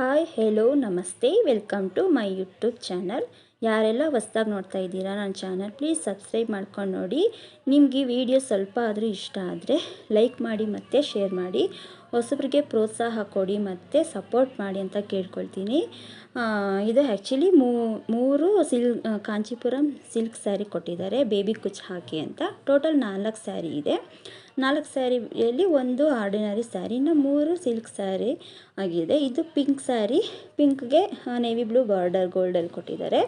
Hi hello ನಮಸ್ತೆ. Welcome to my YouTube channel ಯಾರೆಲ್ಲ ಹೊಸ್ದಾಗಿ ನೋಡ್ತಾ ಇದ್ದೀರಾ ನನ್ನ ಚಾನಲ್ ಪ್ಲೀಸ್ ಸಬ್ಸ್ಕ್ರೈಬ್ ಮಾಡ್ಕೊಂಡು ನೋಡಿ. ನಿಮಗೆ ವಿಡಿಯೋ ಸ್ವಲ್ಪ ಆದರೂ ಇಷ್ಟ ಆದರೆ ಲೈಕ್ ಮಾಡಿ ಮತ್ತು ಶೇರ್ ಮಾಡಿ. ಹೊಸಬ್ರಿಗೆ ಪ್ರೋತ್ಸಾಹ ಕೊಡಿ ಮತ್ತು ಸಪೋರ್ಟ್ ಮಾಡಿ ಅಂತ ಕೇಳ್ಕೊಳ್ತೀನಿ. ಇದು ಆ್ಯಕ್ಚುಲಿ ಮೂರು ಸಿಲ್ ಕಾಂಚೀಪುರಂ ಸಿಲ್ಕ್ ಸ್ಯಾರಿ ಕೊಟ್ಟಿದ್ದಾರೆ. ಬೇಬಿ ಕುಚ್ ಹಾಕಿ ಅಂತ. ಟೋಟಲ್ ನಾಲ್ಕು ಸ್ಯಾರಿ ಇದೆ. ನಾಲ್ಕು ಸ್ಯಾರಿಯಲ್ಲಿ ಒಂದು ಆರ್ಡಿನರಿ ಸ್ಯಾರಿ ಇನ್ನು ಮೂರು ಸಿಲ್ಕ್ ಸ್ಯಾರಿ ಆಗಿದೆ. ಇದು ಪಿಂಕ್ ಸ್ಯಾರಿ ಪಿಂಕ್ಗೆ ನೇವಿ ಬ್ಲೂ ಬಾರ್ಡರ್ ಗೋಲ್ಡಲ್ಲಿ ಕೊಟ್ಟಿದ್ದಾರೆ.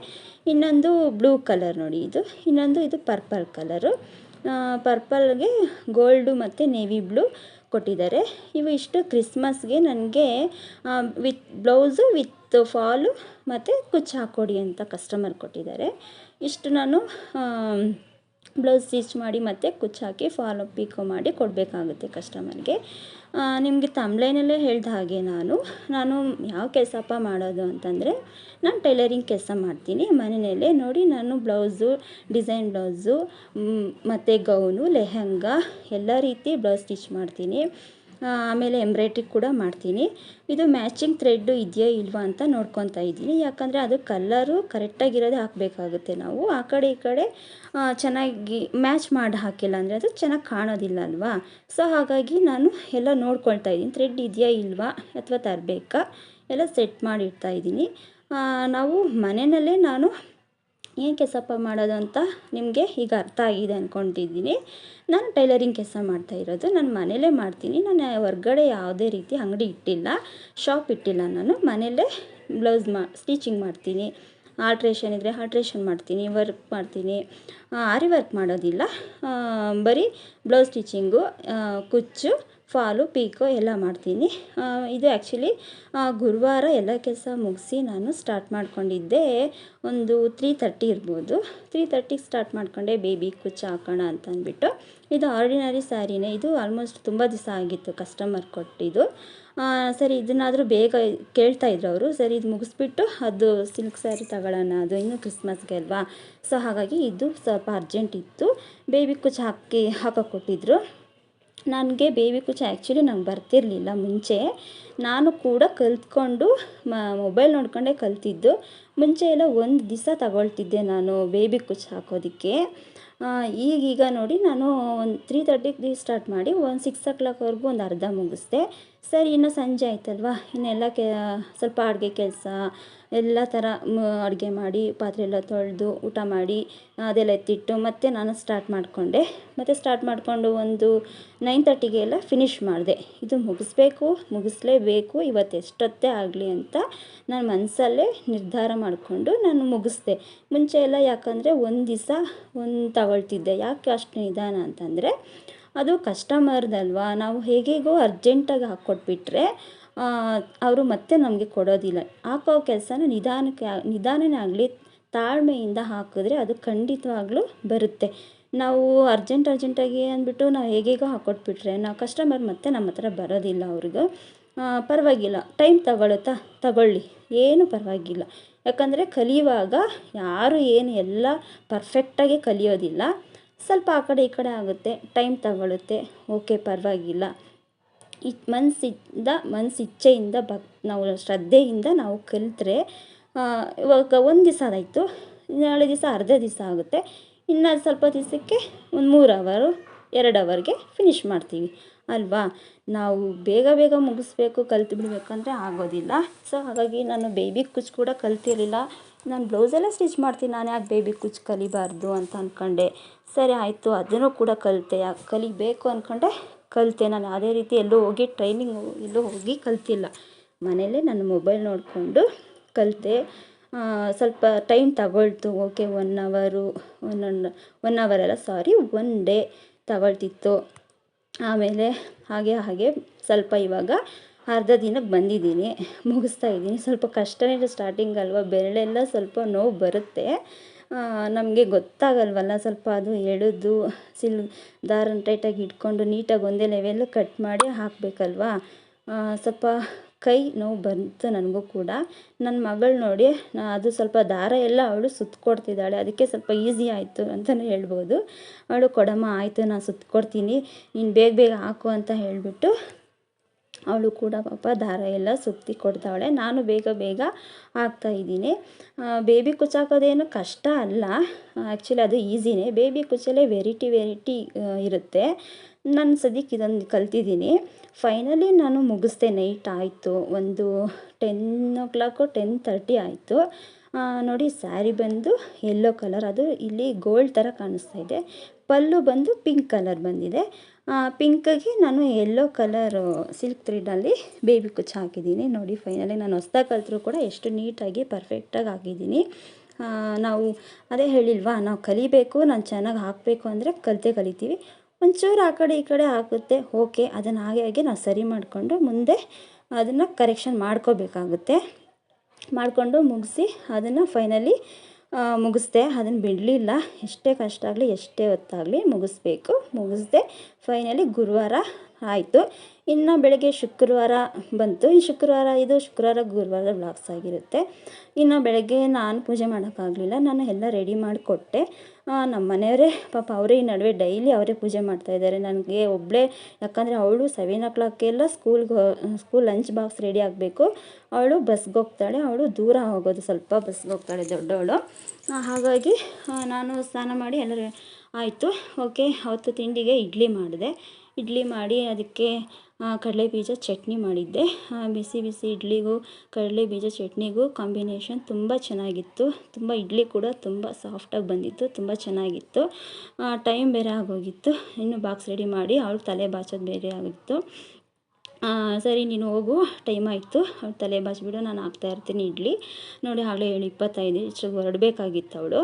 ಇನ್ನೊಂದು ಬ್ಲೂ ಕಲರ್ ನೋಡಿ ಇದು. ಇನ್ನೊಂದು ಇದು ಪರ್ಪಲ್ ಕಲರು ಪರ್ಪಲ್ಗೆ ಗೋಲ್ಡು ಮತ್ತು ನೇವಿ ಬ್ಲೂ ಕೊಟ್ಟಿದ್ದಾರೆ. ಇವು ಇಷ್ಟು ಕ್ರಿಸ್ಮಸ್ಗೆ ನನಗೆ ವಿತ್ ಬ್ಲೌಸು ವಿತ್ ಫಾಲು ಮತ್ತು ಕುಚ್ಚು ಹಾಕ್ಕೊಡಿ ಅಂತ ಕಸ್ಟಮರ್ ಕೊಟ್ಟಿದ್ದಾರೆ. ಇಷ್ಟು ನಾನು ಬ್ಲೌಸ್ ಸ್ಟಿಚ್ ಮಾಡಿ ಮತ್ತು ಕುಚ್ಚು ಫಾಲೋ ಪಿಕೋ ಮಾಡಿ ಕೊಡಬೇಕಾಗುತ್ತೆ ಕಸ್ಟಮರ್ಗೆ. ನಿಮಗೆ ತಮ್ಲೈನಲ್ಲೇ ಹೇಳ್ದ ಹಾಗೆ ನಾನು. ನಾನು ಯಾವ ಕೆಲಸಪ್ಪ ಮಾಡೋದು ಅಂತಂದರೆ ನಾನು ಟೈಲರಿಂಗ್ ಕೆಲಸ ಮಾಡ್ತೀನಿ. ಮನೆಯಲ್ಲೇ ನೋಡಿ ನಾನು ಬ್ಲೌಸು, ಡಿಸೈನ್ ಬ್ಲೌಸು ಮತ್ತು ಗೌನು, ಲೆಹಂಗಾ, ಎಲ್ಲ ರೀತಿ ಬ್ಲೌಸ್ ಸ್ಟಿಚ್ ಮಾಡ್ತೀನಿ. ಆಮೇಲೆ ಎಂಬ್ರಾಯ್ಡ್ರಿ ಕೂಡ ಮಾಡ್ತೀನಿ. ಇದು ಮ್ಯಾಚಿಂಗ್ ಥ್ರೆಡ್ಡು ಇದೆಯಾ ಇಲ್ವಾ ಅಂತ ನೋಡ್ಕೊತಾ ಇದ್ದೀನಿ. ಯಾಕಂದರೆ ಅದು ಕಲ್ಲರು ಕರೆಕ್ಟಾಗಿರೋದೇ ಹಾಕಬೇಕಾಗುತ್ತೆ ನಾವು. ಆ ಕಡೆ ಈ ಕಡೆ ಚೆನ್ನಾಗಿ ಮ್ಯಾಚ್ ಮಾಡಿ ಹಾಕಿಲ್ಲ ಅಂದರೆ ಅದು ಚೆನ್ನಾಗಿ ಕಾಣೋದಿಲ್ಲ ಅಲ್ವಾ? ಸೊ ಹಾಗಾಗಿ ನಾನು ಎಲ್ಲ ನೋಡ್ಕೊಳ್ತಾ ಇದ್ದೀನಿ. ಥ್ರೆಡ್ ಇದೆಯಾ ಇಲ್ವಾ ಅಥವಾ ತರಬೇಕಾ? ಎಲ್ಲ ಸೆಟ್ ಮಾಡಿ ಇಡ್ತಾ ಇದ್ದೀನಿ ನಾವು ಮನೆಯಲ್ಲೇ ನಾನು ಏನು ಕೆಸಪ್ಪ ಮಾಡೋದು ಅಂತ ನಿಮಗೆ ಈಗ ಅರ್ಥ ಆಗಿದೆ ಅಂದ್ಕೊಂಡಿದ್ದೀನಿ ನಾನು ಟೈಲರಿಂಗ್ ಕೆಲಸ ಮಾಡ್ತಾ ಇರೋದು. ನಾನು ಮನೇಲೇ ಮಾಡ್ತೀನಿ. ನಾನು ಹೊರ್ಗಡೆ ಯಾವುದೇ ರೀತಿ ಅಂಗಡಿ ಇಟ್ಟಿಲ್ಲ. ಶಾಪ್ ಇಟ್ಟಿಲ್ಲ ನಾನು. ಮನೆಯಲ್ಲೇ ಬ್ಲೌಸ್ ಮಾ, ಸ್ಟಿಚಿಂಗ್ ಮಾಡ್ತೀನಿ. ಆಲ್ಟ್ರೇಷನ್ ಇದ್ದರೆ ಆಲ್ಟ್ರೇಷನ್ ಮಾಡ್ತೀನಿ. ವರ್ಕ್ ಮಾಡ್ತೀನಿ. ಆರಿ ವರ್ಕ್ ಮಾಡೋದಿಲ್ಲ. ಬರೀ ಬ್ಲೌಸ್ ಸ್ಟಿಚಿಂಗು ಕುಚ್ಚು ಫಾಲು ಪೀಕೋ ಎಲ್ಲ ಮಾಡ್ತೀನಿ. ಇದು ಆ್ಯಕ್ಚುಲಿ ಗುರುವಾರ ಎಲ್ಲ ಕೆಲಸ ಮುಗಿಸಿ ನಾನು ಸ್ಟಾರ್ಟ್ ಮಾಡಿಕೊಂಡಿದ್ದೆ ಒಂದು ತ್ರೀ ತರ್ಟಿ ಇರ್ಬೋದು. ತ್ರೀ ತರ್ಟಿಗೆ ಸ್ಟಾರ್ಟ್ ಮಾಡಿಕೊಂಡೆ ಬೇಬಿ ಕುಚ್ಚು ಹಾಕೋಣ ಅಂತ ಅಂದ್ಬಿಟ್ಟು. ಇದು ಆರ್ಡಿನರಿ ಸ್ಯಾರಿನೇ ಇದು ಆಲ್ಮೋಸ್ಟ್ ತುಂಬ ದಿವಸ ಆಗಿತ್ತು ಕಸ್ಟಮರ್ ಕೊಟ್ಟಿದ್ದು. ಸರಿ, ಇದನ್ನಾದರೂ ಬೇಗ ಕೇಳ್ತಾ ಇದ್ರು ಅವರು. ಸರಿ, ಇದು ಮುಗಿಸ್ಬಿಟ್ಟು ಅದು ಸಿಲ್ಕ್ ಸ್ಯಾರಿ ತಗೊಳ್ಳೋಣ, ಅದು ಇನ್ನೂ ಕ್ರಿಸ್ಮಸ್ಗೆ ಅಲ್ವಾ? ಸೊ ಹಾಗಾಗಿ ಇದು ಸ್ವಲ್ಪ ಅರ್ಜೆಂಟ್ ಇತ್ತು. ಬೇಬಿ ಕುಚ್ಚು ಹಾಕಿ ಹಾಕೋ ಕೊಟ್ಟಿದ್ರು ನನಗೆ ಬೇಬಿ ಕುಚ್ಚು ಆ್ಯಕ್ಚುಲಿ ನಂಗೆ ಬರ್ತಿರಲಿಲ್ಲ. ಮುಂಚೆ ನಾನು ಕೂಡ ಕಲ್ತ್ಕೊಂಡು ಮೊಬೈಲ್ ನೋಡ್ಕೊಂಡೇ ಕಲ್ತಿದ್ದು. ಮುಂಚೆ ಎಲ್ಲ ಒಂದು ದಿವಸ ತಗೊಳ್ತಿದ್ದೆ ನಾನು ಬೇಬಿ ಕುಚ್ ಹಾಕೋದಕ್ಕೆ. ಈಗೀಗ ನೋಡಿ ನಾನು ಒಂದು ತ್ರೀ ತರ್ಟಿಗೆ ಸ್ಟಾರ್ಟ್ ಮಾಡಿ ಒಂದು ಸಿಕ್ಸ್ ಓ ಕ್ಲಾಕ್ವರೆಗೂ ಒಂದು ಅರ್ಧ ಮುಗಿಸ್ದೆ. ಸರಿ, ಇನ್ನು ಸಂಜೆ ಆಯ್ತಲ್ವಾ? ಇನ್ನೆಲ್ಲ ಕೆ, ಸ್ವಲ್ಪ ಅಡುಗೆ ಕೆಲಸ ಎಲ್ಲ ಥರ ಅಡುಗೆ ಮಾಡಿ, ಪಾತ್ರೆ ಎಲ್ಲ ತೊಳೆದು, ಊಟ ಮಾಡಿ, ಅದೆಲ್ಲ ಎತ್ತಿಟ್ಟು ಮತ್ತೆ ನಾನು ಸ್ಟಾರ್ಟ್ ಮಾಡಿಕೊಂಡೆ. ಮತ್ತು ಸ್ಟಾರ್ಟ್ ಮಾಡಿಕೊಂಡು ಒಂದು ನೈನ್ ತರ್ಟಿಗೆ ಎಲ್ಲ ಫಿನಿಷ್ ಮಾಡಿದೆ. ಇದು ಮುಗಿಸ್ಬೇಕು, ಮುಗಿಸ್ಲೇಬೇಕು, ಇವತ್ತು ಎಷ್ಟೊತ್ತೇ ಆಗಲಿ ಅಂತ ನಾನು ಮನಸ್ಸಲ್ಲೇ ನಿರ್ಧಾರ ಮಾಡಿಕೊಂಡು ನಾನು ಮುಗಿಸ್ದೆ. ಮುಂಚೆ ಎಲ್ಲ ಯಾಕಂದರೆ ಒಂದು ದಿವಸ ಒಂದು ತಗೊಳ್ತಿದ್ದೆ. ಯಾಕೆ ಅಷ್ಟು ನಿಧಾನ ಅಂತಂದರೆ, ಅದು ಕಸ್ಟಮರ್ದಲ್ವಾ ನಾವು ಹೇಗೆಗೋ ಅರ್ಜೆಂಟಾಗಿ ಹಾಕ್ಕೊಟ್ಬಿಟ್ರೆ ಅವರು ಮತ್ತೆ ನಮಗೆ ಕೊಡೋದಿಲ್ಲ. ಹಾಕೋ ಕೆಲಸನ ನಿಧಾನಕ್ಕೆ, ನಿಧಾನನೇ ಆಗಲಿ, ತಾಳ್ಮೆಯಿಂದ ಹಾಕಿದ್ರೆ ಅದು ಖಂಡಿತವಾಗ್ಲೂ ಬರುತ್ತೆ. ನಾವು ಅರ್ಜೆಂಟ್ ಅರ್ಜೆಂಟಾಗಿ ಅಂದ್ಬಿಟ್ಟು ನಾವು ಹೇಗೇಗೋ ಹಾಕ್ಕೊಟ್ಬಿಟ್ರೆ ನಾವು ಕಸ್ಟಮರ್ ಮತ್ತೆ ನಮ್ಮ ಹತ್ರ ಬರೋದಿಲ್ಲ ಅವ್ರಿಗೆ. ಪರವಾಗಿಲ್ಲ. ಟೈಮ್ ತಗೊಳುತ್ತಾ? ತಗೊಳ್ಳಿ. ಏನು ಪರವಾಗಿಲ್ಲ. ಯಾಕಂದರೆ ಕಲಿಯುವಾಗ ಯಾರು ಏನು ಎಲ್ಲ ಪರ್ಫೆಕ್ಟಾಗಿ ಕಲಿಯೋದಿಲ್ಲ. ಸ್ವಲ್ಪ ಆ ಕಡೆ ಈ ಕಡೆ ಆಗುತ್ತೆ. ಟೈಮ್ ತಗೊಳುತ್ತೆ. ಓಕೆ ಪರವಾಗಿಲ್ಲ. ಮನಸ್ಸಿಂದ ಮನಸ್ಸಿಚ್ಛೆಯಿಂದ ಭಕ್ ನಾವು ಶ್ರದ್ಧೆಯಿಂದ ನಾವು ಕಲಿತ್ರೆ ಇವಾಗ ಒಂದು ದಿವಸ ಆಯಿತು ನಾಳೆ ದಿವಸ ಅರ್ಧ ದಿವಸ ಆಗುತ್ತೆ. ಇನ್ನು ಸ್ವಲ್ಪ ದಿವಸಕ್ಕೆ ಒಂದು ಮೂರು ಅವರು, ಎರಡು ಅವರ್ಗೆ ಫಿನಿಶ್ ಮಾಡ್ತೀವಿ. ಅಲ್ವಾ? ನಾವು ಬೇಗ ಬೇಗ ಮುಗಿಸ್ಬೇಕು, ಕಲ್ತು ಬಿಡಬೇಕಂದ್ರೆ ಆಗೋದಿಲ್ಲ. ಸೊ ಹಾಗಾಗಿ ನಾನು ಬೇಬಿ ಕುಚ್ ಕೂಡ ಕಲ್ತಿರಲಿಲ್ಲ. ನಾನು ಬ್ಲೌಸೆಲ್ಲ ಸ್ಟಿಚ್ ಮಾಡ್ತೀನಿ. ನಾನು ಯಾಕೆ ಬೇಬಿ ಕುಚ್ ಕಲಿಬಾರ್ದು ಅಂತ ಅಂದ್ಕೊಂಡೆ ಸರಿ, ಆಯಿತು. ಅದನ್ನು ಕೂಡ ಕಲಿತೆ. ಯಾಕೆ ಕಲಿಬೇಕು ಅಂದ್ಕೊಂಡೆ ಕಲಿತೆ. ನಾನು ಯಾವುದೇ ರೀತಿ ಎಲ್ಲೂ ಹೋಗಿ ಟ್ರೈನಿಂಗ್ ಎಲ್ಲೂ ಹೋಗಿ ಕಲಿತಿಲ್ಲ. ಮನೆಯಲ್ಲೇ ನಾನು ಮೊಬೈಲ್ ನೋಡಿಕೊಂಡು ಕಲಿತೆ. ಸ್ವಲ್ಪ ಟೈಮ್ ತಗೊಳ್ತು. ಓಕೆ ಒನ್ ಅವರು ಒನ್ ಒನ್ ಅವರ್ ಅಲ್ಲ ಸಾರಿ ಒನ್ ಡೇ ತಗೊಳ್ತಿತ್ತು. ಆಮೇಲೆ ಹಾಗೆ ಹಾಗೆ ಸ್ವಲ್ಪ ಇವಾಗ ಅರ್ಧ ದಿನಕ್ಕೆ ಬಂದಿದ್ದೀನಿ, ಮುಗಿಸ್ತಾ ಇದ್ದೀನಿ. ಸ್ವಲ್ಪ ಕಷ್ಟನೇ ಸ್ಟಾರ್ಟಿಂಗ್ ಅಲ್ವಾ? ಬೆರಳೆಲ್ಲ ಸ್ವಲ್ಪ ನೋವು ಬರುತ್ತೆ. ನಮಗೆ ಗೊತ್ತಾಗಲ್ವಲ್ಲ, ಸ್ವಲ್ಪ ಅದು ಎಳೆದು ಸಿಲ್, ದಾರನ ಟೈಟಾಗಿ ಹಿಡ್ಕೊಂಡು ನೀಟಾಗಿ ಒಂದೇ ಲೆವೆಲ್ಲು ಕಟ್ ಮಾಡಿ ಹಾಕಬೇಕಲ್ವಾ? ಸ್ವಲ್ಪ ಕೈ ನೋವು ಬಂತು ನನಗೂ ಕೂಡ. ನನ್ನ ಮಗಳು ನೋಡಿ ಅದು ಸ್ವಲ್ಪ ದಾರ ಎಲ್ಲ ಅವಳು ಸುತ್ತಕೊಡ್ತಿದ್ದಾಳೆ ಅದಕ್ಕೆ ಸ್ವಲ್ಪ ಈಸಿ ಆಯಿತು ಅಂತಲೇ ಹೇಳ್ಬೋದು. ಅವಳು ಕೊಡಮ್ಮ, ಆಯಿತು ನಾನು ಸುತ್ತಕೊಡ್ತೀನಿ ನೀನು ಬೇಗ ಬೇಗ ಹಾಕು ಅಂತ ಹೇಳಿಬಿಟ್ಟು ಅವಳು ಕೂಡ ಪಾಪ ದಾರ ಎಲ್ಲ ಸುತ್ತಿ ಕೊಡ್ತಾವಳೆ. ನಾನು ಬೇಗ ಬೇಗ ಹಾಕ್ತಾಯಿದ್ದೀನಿ ಬೇಬಿ ಕುಚ್ಚಾಕೋದೇನು ಕಷ್ಟ ಅಲ್ಲ. ಆ್ಯಕ್ಚುಲಿ ಅದು ಈಸಿನೇ. ಬೇಬಿ ಕುಚ್ಚಲ್ಲೇ ವೆರೈಟಿ ವೆರೈಟಿ ಇರುತ್ತೆ. ನಾನು ಸದ್ಯಕ್ಕೆ ಇದೊಂದು ಕಲ್ತಿದ್ದೀನಿ. ಫೈನಲಿ ನಾನು ಮುಗಿಸ್ದೆ ನೈಟ್ ಆಯಿತು. ಒಂದು ten o'clock ten thirty ಆಯಿತು. ನೋಡಿ, ಸ್ಯಾರಿ ಬಂದು ಯೆಲ್ಲೋ ಕಲರ್ ಅದು ಇಲ್ಲಿ ಗೋಲ್ಡ್ ಥರ ಕಾಣಿಸ್ತಾ ಇದೆ. ಪಲ್ಲು ಬಂದು ಪಿಂಕ್ ಕಲರ್ ಬಂದಿದೆ. ಪಿಂಕಿಗೆ ನಾನು ಯೆಲ್ಲೋ ಕಲರು ಸಿಲ್ಕ್ ಥ್ರೆಡ್ಡಲ್ಲಿ ಬೇಬಿ ಕುಚ್ಚು ಹಾಕಿದ್ದೀನಿ. ನೋಡಿ ಫೈನಲಿ ನಾನು ಹೊಸ್ದಾಗಿ ಕಲಿತ್ರೂ ಕೂಡ ಎಷ್ಟು ನೀಟಾಗಿ ಪರ್ಫೆಕ್ಟಾಗಿ ಹಾಕಿದ್ದೀನಿ. ನಾವು ಅದೇ ಹೇಳಿಲ್ವಾ, ನಾವು ಕಲಿಬೇಕು, ನಾನು ಚೆನ್ನಾಗಿ ಹಾಕಬೇಕು ಅಂದರೆ ಕಲಿತೆ ಕಲಿತೀವಿ. ಒಂಚೂರು ಆ ಕಡೆ ಈ ಕಡೆ ಹಾಕುತ್ತೆ ಓಕೆ ಅದನ್ನು ಹಾಗೆ ಹಾಗೆ ನಾವು ಸರಿ ಮಾಡಿಕೊಂಡು ಮುಂದೆ ಅದನ್ನು ಕರೆಕ್ಷನ್ ಮಾಡ್ಕೋಬೇಕಾಗುತ್ತೆ. ಮಾಡಿಕೊಂಡು ಮುಗಿಸಿ ಅದನ್ನು ಫೈನಲಿ ಮುಗಿಸ್ದೆ. ಅದನ್ನು ಬಿಡಲಿಲ್ಲ. ಎಷ್ಟೇ ಕಷ್ಟ ಆಗಲಿ, ಎಷ್ಟೇ ಹೊತ್ತಾಗಲಿ ಮುಗಿಸ್ಬೇಕು. ಮುಗಿಸ್ದೆ. ಫೈನಲಿ ಗುರುವಾರ ಆಯಿತು. ಇನ್ನು ಬೆಳಗ್ಗೆ ಶುಕ್ರವಾರ ಬಂತು. ಈ ಶುಕ್ರವಾರ, ಇದು ಶುಕ್ರವಾರ, ಗುರುವಾರ ಬ್ಲಾಗ್ಸ್ ಆಗಿರುತ್ತೆ. ಇನ್ನು ಬೆಳಗ್ಗೆ ನಾನು ಪೂಜೆ ಮಾಡೋಕ್ಕಾಗಲಿಲ್ಲ. ನಾನು ಎಲ್ಲ ರೆಡಿ ಮಾಡಿಕೊಟ್ಟೆ. ನಮ್ಮ ಮನೆಯವರೇ, ಪಾಪ ಅವರೇ ಈ ನಡುವೆ ಡೈಲಿ ಅವರೇ ಪೂಜೆ ಮಾಡ್ತಾಯಿದ್ದಾರೆ ನನಗೆ ಒಬ್ಬಳೇ ಯಾಕಂದರೆ ಅವಳು ಸೆವೆನ್ ಓ ಕ್ಲಾಕೆಲ್ಲ ಸ್ಕೂಲ್ಗೆ ಸ್ಕೂಲ್ ಲಂಚ್ ಬಾಕ್ಸ್ ರೆಡಿ ಆಗಬೇಕು. ಅವಳು ಬಸ್ಗೆ ಹೋಗ್ತಾಳೆ. ಅವಳು ದೂರ ಹೋಗೋದು. ಸ್ವಲ್ಪ ಬಸ್ಗೆ ಹೋಗ್ತಾಳೆ ದೊಡ್ಡವಳು. ಹಾಗಾಗಿ ನಾನು ಸ್ನಾನ ಮಾಡಿ ಎಲ್ಲ ಆಯಿತು. ಓಕೆ, ಅವತ್ತು ತಿಂಡಿಗೆ ಇಡ್ಲಿ ಮಾಡಿದೆ. ಇಡ್ಲಿ ಮಾಡಿ ಅದಕ್ಕೆ ಕಡಲೆ ಬೀಜ ಚಟ್ನಿ ಮಾಡಿದ್ದೆ. ಬಿಸಿ ಬಿಸಿ ಇಡ್ಲಿಗೂ ಕಡಲೆ ಬೀಜ ಚಟ್ನಿಗೂ ಕಾಂಬಿನೇಷನ್ ತುಂಬ ಚೆನ್ನಾಗಿತ್ತು. ತುಂಬ ಇಡ್ಲಿ ಕೂಡ ತುಂಬ ಸಾಫ್ಟಾಗಿ ಬಂದಿತ್ತು, ತುಂಬ ಚೆನ್ನಾಗಿತ್ತು. ಟೈಮ್ ಬೇರೆ ಆಗೋಗಿತ್ತು. ಇನ್ನು ಬಾಕ್ಸ್ ರೆಡಿ ಮಾಡಿ ಅವ್ಳಿಗೆ ತಲೆ ಬಾಚೋದು ಬೇರೆ ಆಗಿತ್ತು. ಸರಿ ನೀನು ಹೋಗು ಟೈಮ್ ಆಯಿತು. ಅವ್ಳು ತಲೆ ಬಾಚಿಬಿಡು, ನಾನು ಹಾಕ್ತಾಯಿರ್ತೀನಿ ಇಡ್ಲಿ. ನೋಡಿ ಅವಳು ಹೇಳಿ, ಇಪ್ಪತ್ತೈದು ಇಷ್ಟು ಹೊರಡಬೇಕಾಗಿತ್ತು ಅವಳು.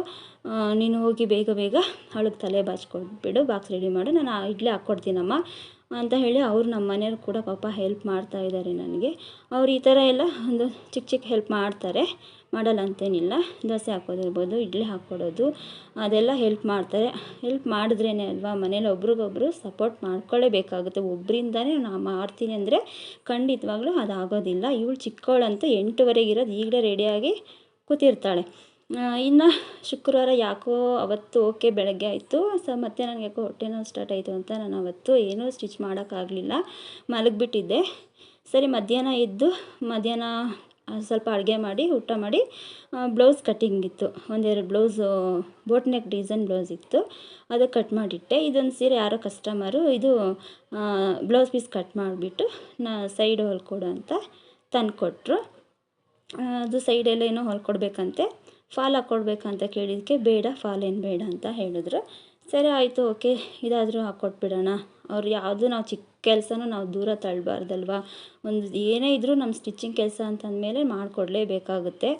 ನೀನು ಹೋಗಿ ಬೇಗ ಬೇಗ ಅವಳಿಗೆ ತಲೆ ಬಾಚ್ಕೊಟ್ಬಿಡು ಬಾಕ್ಸ್ ರೆಡಿ ಮಾಡು. ನಾನು ಇಡ್ಲಿ ಹಾಕ್ಕೊಡ್ತೀನಮ್ಮ. ಅಂತ ಹೇಳಿ ಅವರು ನಮ್ಮ ಮನೆಯವ್ರು ಕೂಡ ಪಾಪ ಹೆಲ್ಪ್ ಮಾಡ್ತಾ ಇದ್ದಾರೆ ನನಗೆ. ಅವ್ರು ಈ ಥರ ಎಲ್ಲ ಒಂದು ಚಿಕ್ಕ ಚಿಕ್ಕ ಹೆಲ್ಪ್ ಮಾಡ್ತಾರೆ. ಮಾಡಲ್ಲ ಅಂತೇನಿಲ್ಲ ದೋಸೆ ಹಾಕೋದಿರ್ಬೋದು, ಇಡ್ಲಿ ಹಾಕ್ಕೊಡೋದು ಅದೆಲ್ಲ ಹೆಲ್ಪ್ ಮಾಡ್ತಾರೆ. ಹೆಲ್ಪ್ ಮಾಡಿದ್ರೇ ಅಲ್ವಾ, ಮನೇಲಿ ಒಬ್ರಿಗೊಬ್ರು ಸಪೋರ್ಟ್ ಮಾಡ್ಕೊಳ್ಳೇಬೇಕಾಗುತ್ತೆ ಒಬ್ಬರಿಂದಾನೇ ನಾನು ಮಾಡ್ತೀನಿ ಅಂದರೆ ಖಂಡಿತವಾಗ್ಲೂ ಅದು ಆಗೋದಿಲ್ಲ ಇವಳು ಚಿಕ್ಕವಳಂತೂ ಎಂಟುವರೆಗೆ ಇರೋದು, ಈಗಲೇ ರೆಡಿಯಾಗಿ ಕೂತಿರ್ತಾಳೆ. ಇನ್ನು ಶುಕ್ರವಾರ ಯಾಕೋ ಅವತ್ತು ಓಕೆ ಬೆಳಗ್ಗೆ ಆಯಿತು. ಸೊ ಮತ್ತೆ ನನಗೆ ಯಾಕೋ ಹೊಟ್ಟೆ ನೋವು ಸ್ಟಾರ್ಟ್ ಆಯಿತು ಅಂತ ನಾನು ಅವತ್ತು ಏನೂ ಸ್ಟಿಚ್ ಮಾಡೋಕ್ಕಾಗಲಿಲ್ಲ ಮಲಗಿಬಿಟ್ಟಿದ್ದೆ. ಸರಿ, ಮಧ್ಯಾಹ್ನ ಇದ್ದು ಮಧ್ಯಾಹ್ನ ಸ್ವಲ್ಪ ಅಡುಗೆ ಮಾಡಿ, ಊಟ ಮಾಡಿ ಬ್ಲೌಸ್ ಕಟ್ಟಿಂಗ್ ಇತ್ತು. ಒಂದೆರಡು blouse boat neck design blouse ಇತ್ತು. ಅದು ಕಟ್ ಮಾಡಿಟ್ಟೆ. ಇದೊಂದು ಸೀರೆ ಯಾರೋ ಕಸ್ಟಮರು ಇದು ಬ್ಲೌಸ್ ಪೀಸ್ ಕಟ್ ಮಾಡಿಬಿಟ್ಟು ನಾ ಸೈಡ್ ಹೊಲ್ಕೊಡು ಅಂತ ತಂದುಕೊಟ್ರು. ಅದು ಸೈಡೆಲ್ಲ ಏನೋ ಹೊಲ್ಕೊಡ್ಬೇಕಂತೆ. ಫಾಲ್ ಹಾಕ್ಕೊಡ್ಬೇಕಂತ ಕೇಳಿದ್ದಕ್ಕೆ ಬೇಡ ಫಾಲ್ ಬೇಡ ಅಂತ ಹೇಳಿದ್ರು. ಸರಿ ಆಯಿತು, ಓಕೆ, ಇದಾದರೂ ಹಾಕ್ಕೊಟ್ಬಿಡೋಣ ಅವ್ರು ಯಾವುದು ನಾವು ಚಿಕ್ಕ ಕೆಲಸನೂ ನಾವು ದೂರ ತಳ್ಳಬಾರ್ದಲ್ವ ಒಂದು ಏನೇ ಇದ್ದರೂ ನಮ್ಮ ಸ್ಟಿಚಿಂಗ್ ಕೆಲಸ ಅಂತಂದಮೇಲೆ ಮಾಡಿಕೊಡ್ಲೇಬೇಕಾಗುತ್ತೆ.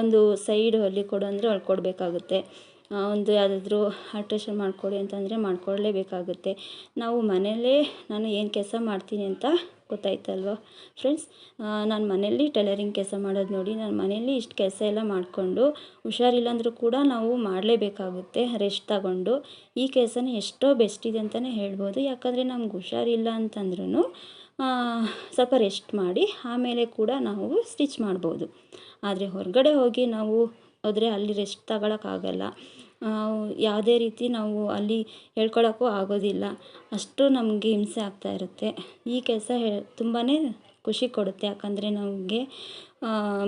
ಒಂದು ಸೈಡ್ ಹೊಲಿಕೊಡು ಅಂದರೆ ಹೊಲ್ಕೊಡ್ಬೇಕಾಗುತ್ತೆ ಒಂದು ಯಾವುದಾದ್ರೂ ಆಲ್ಟ್ರೇಷನ್ ಮಾಡಿಕೊಡಿ ಅಂತಂದರೆ ಮಾಡಿಕೊಡ್ಲೇಬೇಕಾಗುತ್ತೆ. ನಾವು ಮನೆಯಲ್ಲೇ ನಾನು ಏನು ಕೆಲಸ ಮಾಡ್ತೀನಿ ಅಂತ ಗೊತ್ತಾಯ್ತಲ್ವ? ಫ್ರೆಂಡ್ಸ್ ನಾನು ಮನೆಯಲ್ಲಿ ಟೈಲರಿಂಗ್ ಕೆಲಸ ಮಾಡೋದು ನೋಡಿ, ನಾನು ಮನೆಯಲ್ಲಿ ಇಷ್ಟು ಕೆಲಸ ಎಲ್ಲ ಮಾಡಿಕೊಂಡು ಹುಷಾರಿಲ್ಲ ಅಂದರೂ ಕೂಡ ನಾವು ಮಾಡಲೇಬೇಕಾಗುತ್ತೆ ರೆಸ್ಟ್ ತಗೊಂಡು. ಈ ಕೆಲಸನೇ ಎಷ್ಟೋ ಬೆಸ್ಟ್ ಇದೆ ಅಂತಲೇ ಹೇಳ್ಬೋದು. ಯಾಕಂದರೆ ನಮ್ಗೆ ಹುಷಾರಿಲ್ಲ ಅಂತಂದ್ರೂ ಸ್ವಲ್ಪ ರೆಸ್ಟ್ ಮಾಡಿ, ಆಮೇಲೆ ಕೂಡ ನಾವು ಸ್ಟಿಚ್ ಮಾಡ್ಬೋದು. ಆದರೆ ಹೊರಗಡೆ ಹೋಗಿ ನಾವು ಹೋದರೆ ಅಲ್ಲಿ ರೆಸ್ಟ್ ತಗೊಳಕ್ಕಾಗಲ್ಲ. ಯಾವುದೇ ರೀತಿ ನಾವು ಅಲ್ಲಿ ಹೇಳ್ಕೊಳ್ಳೋಕ್ಕೂ ಆಗೋದಿಲ್ಲ. ಅಷ್ಟು ನಮಗೆ ಹಿಂಸೆ ಆಗ್ತಾ ಇರುತ್ತೆ. ಈ ಕೆಲಸ ಹೇ ತುಂಬಾ ಖುಷಿ ಕೊಡುತ್ತೆ. ಯಾಕಂದರೆ ನಮಗೆ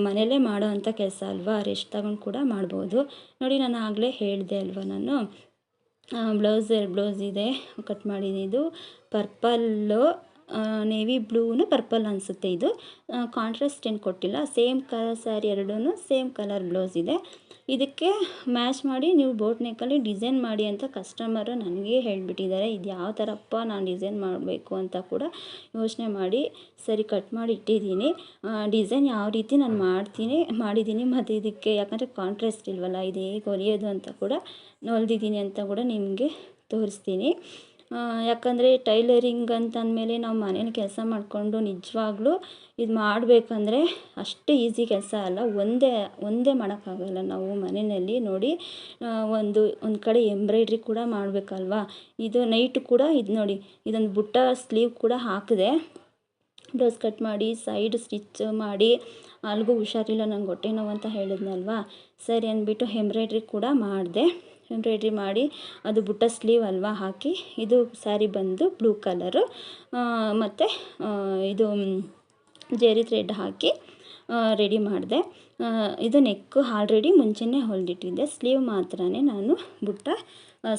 ಮನೆಯಲ್ಲೇ ಮಾಡೋ ಅಂಥ ಕೆಲಸ ಅಲ್ವಾ? ರೆಸ್ಟ್ ತಗೊಂಡು ಕೂಡ ಮಾಡ್ಬೋದು. ನೋಡಿ, ನಾನು ಆಗಲೇ ಹೇಳಿದೆ ಅಲ್ವಾ ನಾನು? ಬ್ಲೌಸ್ ಎರಡು ಬ್ಲೌಸ್ ಇದೆ. ಕಟ್ ಮಾಡಿದ್ದು ಪರ್ಪಲ್ಲು ನೇವಿ ಬ್ಲೂನು ಪರ್ಪಲ್ ಅನಿಸುತ್ತೆ ಇದು. ಕಾಂಟ್ರಾಸ್ಟ್ ಏನು ಕೊಟ್ಟಿಲ್ಲ. ಸೇಮ್ ಕಲರ್ ಸ್ಯಾರಿ ಎರಡೂ ಸೇಮ್ ಕಲರ್ ಬ್ಲೌಸ್ ಇದೆ. ಇದಕ್ಕೆ ಮ್ಯಾಚ್ ಮಾಡಿ ನೀವು ಬೋಟ್ ನೆಕ್ಕಲ್ಲಿ ಡಿಸೈನ್ ಮಾಡಿ ಅಂತ ಕಸ್ಟಮರು ನನಗೆ ಹೇಳಿಬಿಟ್ಟಿದ್ದಾರೆ. ಇದು ಯಾವ ಥರಪ್ಪ ನಾನು ಡಿಸೈನ್ ಮಾಡಬೇಕು ಅಂತ ಕೂಡ ಯೋಚನೆ ಮಾಡಿ ಸರಿ ಕಟ್ ಮಾಡಿ ಇಟ್ಟಿದ್ದೀನಿ. ಡಿಸೈನ್ ಯಾವ ರೀತಿ ನಾನು ಮಾಡ್ತೀನಿ, ಮಾಡಿದ್ದೀನಿ ಮತ್ತು ಇದಕ್ಕೆ ಯಾಕಂದರೆ ಕಾಂಟ್ರಾಸ್ಟ್ ಇಲ್ವಲ್ಲ, ಇದು ಹೇಗೆ ಹೊಲಿಯೋದು ಅಂತ ಕೂಡ ಹೊಲ್ದಿದ್ದೀನಿ ಅಂತ ಕೂಡ ನಿಮಗೆ ತೋರಿಸ್ತೀನಿ. ಯಾಕಂದರೆ ಟೈಲರಿಂಗ್ ಅಂತಂದಮೇಲೆ ನಾವು ಮನೇಲಿ ಕೆಲಸ ಮಾಡಿಕೊಂಡು ನಿಜವಾಗ್ಲೂ ಇದು ಮಾಡಬೇಕಂದ್ರೆ ಅಷ್ಟು ಈಸಿ ಕೆಲಸ ಅಲ್ಲ. ಒಂದೇ ಒಂದೇ ಮಾಡೋಕ್ಕಾಗಲ್ಲ. ನಾವು ಮನೆಯಲ್ಲಿ ನೋಡಿ ಒಂದು ಒಂದು ಕಡೆ ಎಂಬ್ರಾಯ್ಡ್ರಿ ಕೂಡ ಮಾಡಬೇಕಲ್ವಾ? ಇದು ನೈಟ್ ಕೂಡ ಇದು ನೋಡಿ, ಇದೊಂದು ಬುಟ್ಟ ಸ್ಲೀವ್ ಕೂಡ ಹಾಕಿದೆ. ಬ್ಲೌಸ್ ಕಟ್ ಮಾಡಿ, ಸೈಡ್ ಸ್ಟಿಚ್ ಮಾಡಿ, ಅಲ್ಗೂ ಹುಷಾರಿಲ್ಲ, ನಂಗೆ ಹೊಟ್ಟೆ ನೋವು ಅಂತ ಹೇಳಿದ್ನಲ್ವಾ? ಸರಿ ಅಂದ್ಬಿಟ್ಟು ಎಂಬ್ರಾಯ್ಡ್ರಿ ಕೂಡ ಮಾಡಿದೆ. ಎಂಬ್ರಾಯ್ಡ್ರಿ ಮಾಡಿ ಅದು ಬುಟ್ಟ ಸ್ಲೀವ್ ಅಲ್ವಾ ಹಾಕಿ ಇದು ಸ್ಯಾರಿ ಬಂದು ಬ್ಲೂ ಕಲರು ಮತ್ತು ಇದು ಜೇರಿ ಥ್ರೆಡ್ ಹಾಕಿ ರೆಡಿ ಮಾಡಿದೆ. ಇದು ನೆಕ್ಕು ಆಲ್ರೆಡಿ ಮುಂಚೆನೇ ಹೊಲಿದಿಟ್ಟಿದ್ದೆ. ಸ್ಲೀವ್ ಮಾತ್ರ ನಾನು ಬುಟ್ಟ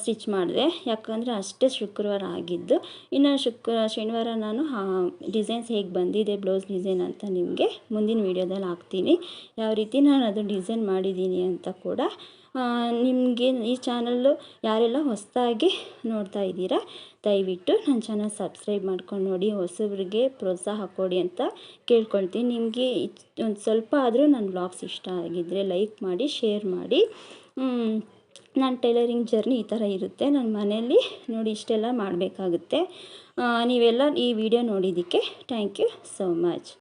ಸ್ಟಿಚ್ ಮಾಡಿದೆ. ಯಾಕಂದರೆ ಅಷ್ಟೇ ಶುಕ್ರವಾರ ಆಗಿದ್ದು. ಇನ್ನು ಶುಕ್ರ, ಶನಿವಾರ ನಾನು ಡಿಸೈನ್ಸ್ ಹೇಗೆ ಬಂದಿದೆ ಬ್ಲೌಸ್ ಡಿಸೈನ್ ಅಂತ ನಿಮಗೆ ಮುಂದಿನ ವೀಡಿಯೋದಲ್ಲಿ ಹಾಕ್ತೀನಿ. ಯಾವ ರೀತಿ ನಾನು ಅದು ಡಿಸೈನ್ ಮಾಡಿದ್ದೀನಿ ಅಂತ ಕೂಡ ನಿಮಗೆ ಈ ಚಾನಲ್ಲು ಯಾರೆಲ್ಲ ಹೊಸದಾಗಿ ನೋಡ್ತಾ ಇದ್ದೀರಾ, ದಯವಿಟ್ಟು ನನ್ನ ಚಾನಲ್ ಸಬ್ಸ್ಕ್ರೈಬ್ ಮಾಡ್ಕೊಂಡು ನೋಡಿ, ಹೊಸಬ್ರಿಗೆ ಪ್ರೋತ್ಸಾಹ ಕೊಡಿ ಅಂತ ಕೇಳ್ಕೊಳ್ತೀನಿ. ನಿಮಗೆ ಒಂದು ಸ್ವಲ್ಪ ಆದರೂ ನನ್ನ ಬ್ಲಾಗ್ಸ್ ಇಷ್ಟ ಆಗಿದ್ದರೆ ಲೈಕ್ ಮಾಡಿ ಶೇರ್ ಮಾಡಿ. ನನ್ನ ಟೈಲರಿಂಗ್ ಜರ್ನಿ ಈ ಥರ ಇರುತ್ತೆ. ನನ್ನ ಮನೆಯಲ್ಲಿ ನೋಡಿ ಇಷ್ಟೆಲ್ಲ ಮಾಡಬೇಕಾಗುತ್ತೆ. ನೀವೆಲ್ಲ ಈ ವಿಡಿಯೋ ನೋಡಿದ್ದಕ್ಕೆ ಥ್ಯಾಂಕ್ ಯು ಸೋ ಮಚ್